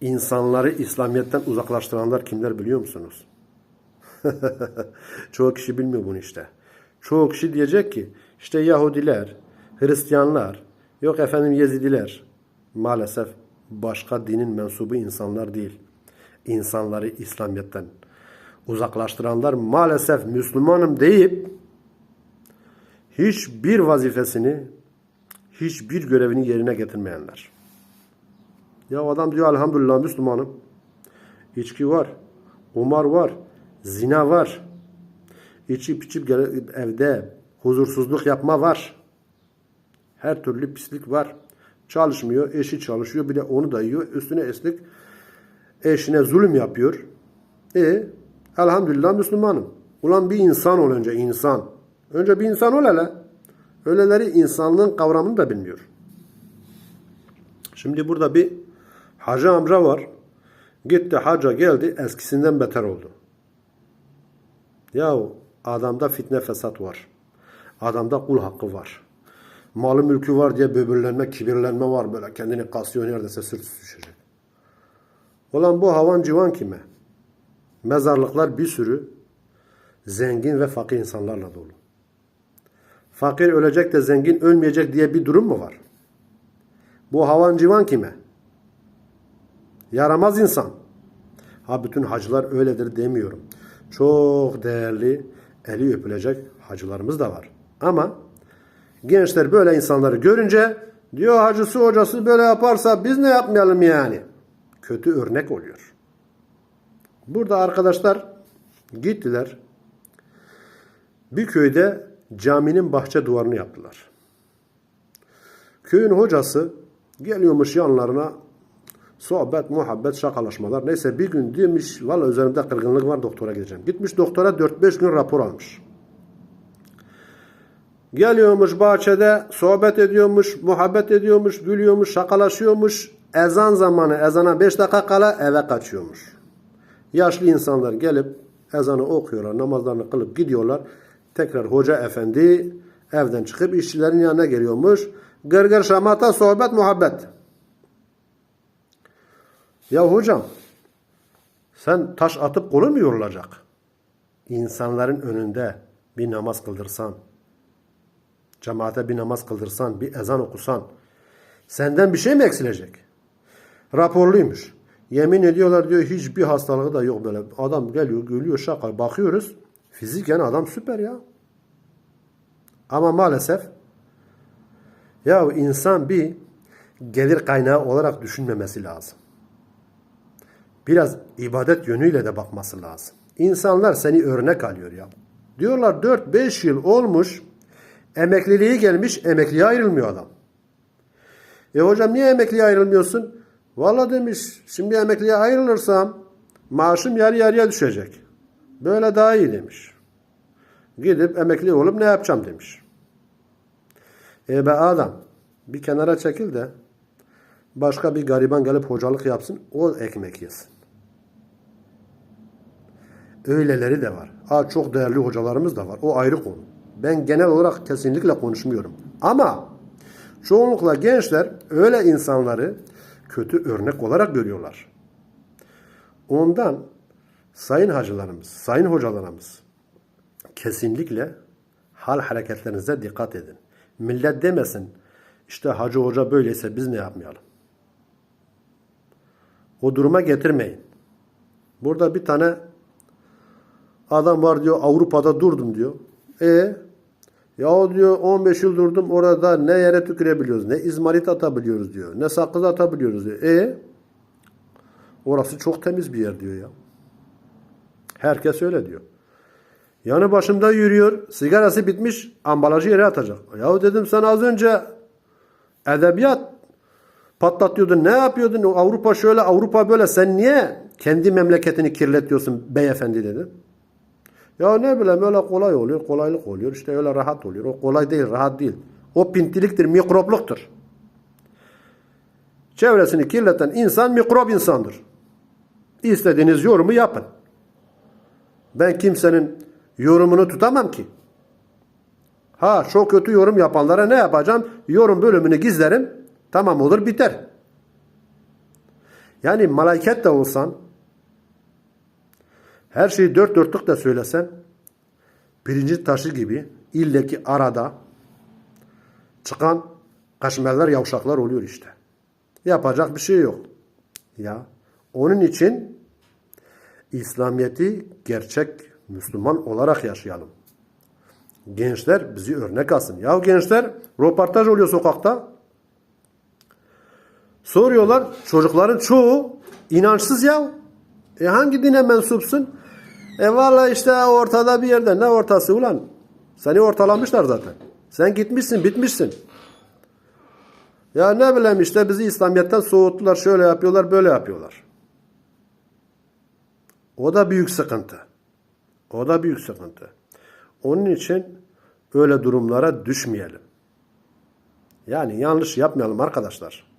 insanları İslamiyet'ten uzaklaştıranlar kimler biliyor musunuz? Çoğu kişi bilmiyor bunu işte. Çoğu kişi diyecek ki işte Yahudiler, Hristiyanlar, yok efendim Yezidiler. Maalesef başka dinin mensubu insanlar değil. İnsanları İslamiyet'ten uzaklaştıranlar maalesef Müslümanım deyip hiçbir vazifesini, hiçbir görevini yerine getirmeyenler. Ya adam diyor elhamdülillah Müslümanım. İçki var, kumar var, zina var. İçip içip evde huzursuzluk yapma var. Her türlü pislik var. Çalışmıyor, eşi çalışıyor. Bir de onu da yiyor. Üstüne eslik eşine zulüm yapıyor. E elhamdülillah Müslümanım. Ulan bir insan ol önce insan. Önce bir insan ol hele. Öyleleri insanlığın kavramını da bilmiyor. Şimdi burada bir hacı amca var. Gitti hacca geldi eskisinden beter oldu. Yahu adamda fitne fesat var. Adamda kul hakkı var. Malı mülkü var diye böbürlenme, kibirlenme var böyle. Kendini kasıyor neredeyse sırt düşecek. Ulan bu havan civan kime? Mezarlıklar bir sürü zengin ve fakir insanlarla dolu. Fakir ölecek de zengin ölmeyecek diye bir durum mu var? Bu havan civan kime? Yaramaz insan. Ha bütün hacılar öyledir demiyorum. Çok değerli, eli öpülecek hacılarımız da var. Ama gençler böyle insanları görünce diyor hacısı hocası böyle yaparsa biz ne yapmayalım yani? Kötü örnek oluyor. Burada arkadaşlar gittiler. Bir köyde caminin bahçe duvarını yaptılar. Köyün hocası geliyormuş yanlarına sohbet, muhabbet, şakalaşmalar. Neyse bir gün demiş valla üzerimde kırgınlık var doktora gideceğim. Gitmiş doktora 4-5 gün rapor almış. Geliyormuş bahçede sohbet ediyormuş, muhabbet ediyormuş, gülüyormuş, şakalaşıyormuş. Ezan zamanı ezana 5 dakika kala eve kaçıyormuş. Yaşlı insanlar gelip ezanı okuyorlar, namazlarını kılıp gidiyorlar. Tekrar hoca efendi evden çıkıp işçilerin yanına geliyormuş. Gırgır şamata, sohbet, muhabbet. Ya hocam sen taş atıp kolu mu yorulacak? İnsanların önünde bir namaz kıldırsan, cemaate bir namaz kıldırsan, bir ezan okusan, senden bir şey mi eksilecek? Raporluymuş. Yemin ediyorlar diyor hiçbir hastalığı da yok böyle. Adam geliyor, gülüyor, şaka. Bakıyoruz. Fiziken adam süper ya. Ama maalesef ya insan bir gelir kaynağı olarak düşünmemesi lazım. Biraz ibadet yönüyle de bakması lazım. İnsanlar seni örnek alıyor ya. Diyorlar 4-5 yıl olmuş emekliliği gelmiş emekliye ayrılmıyor adam. E hocam niye emekliye ayrılmıyorsun? Valla demiş şimdi emekliye ayrılırsam maaşım yarı yarıya düşecek. Böyle daha iyi demiş. Gidip emekli olup ne yapacağım demiş. E be adam bir kenara çekil de başka bir gariban gelip hocalık yapsın o ekmek yesin. Öyleleri de var. Ha, çok değerli hocalarımız da var. O ayrı konu. Ben genel olarak kesinlikle konuşmuyorum. Ama çoğunlukla gençler öyle insanları kötü örnek olarak görüyorlar. Ondan sayın hacılarımız, sayın hocalarımız kesinlikle hal hareketlerinize dikkat edin. Millet demesin işte hacı hoca böyleyse biz ne yapmayalım. O duruma getirmeyin. Burada bir tane adam var diyor Avrupa'da durdum diyor. E ya diyor 15 yıl durdum orada ne yere tükürebiliyoruz ne izmarit atabiliyoruz diyor. Ne sakız atabiliyoruz diyor. E orası çok temiz bir yer diyor ya. Herkes öyle diyor. Yanı başımda yürüyor. Sigarası bitmiş. Ambalajı yere atacak. Ya dedim sen az önce edebiyat patlatıyordun. Ne yapıyordun? Avrupa şöyle, Avrupa böyle. Sen niye kendi memleketini kirletiyorsun beyefendi dedi. Ya ne bileyim öyle kolay oluyor. Kolaylık oluyor. İşte öyle rahat oluyor. O kolay değil, rahat değil. O pintiliktir, mikropluktur. Çevresini kirleten insan mikrop insandır. İstediğiniz yorumu yapın. Ben kimsenin yorumunu tutamam ki. Ha çok kötü yorum yapanlara ne yapacağım? Yorum bölümünü gizlerim. Tamam olur biter. Yani malaket de olsan, her şeyi dört dörtlük de söylesen, pirinci taşı gibi illeki arada çıkan kaşmerler, yavşaklar oluyor işte. Yapacak bir şey yok. Ya onun için İslamiyet'i gerçek Müslüman olarak yaşayalım. Gençler bizi örnek alsın. Ya gençler röportaj oluyor sokakta. Soruyorlar çocukların çoğu inançsız ya. E hangi dine mensupsun? E valla işte ortada bir yerde. Ne ortası ulan? Seni ortalamışlar zaten. Sen gitmişsin bitmişsin. Ya ne bileyim işte bizi İslamiyet'ten soğuttular. Şöyle yapıyorlar böyle yapıyorlar. O da büyük sıkıntı. O da büyük sıkıntı. Onun için öyle durumlara düşmeyelim. Yani yanlış yapmayalım arkadaşlar.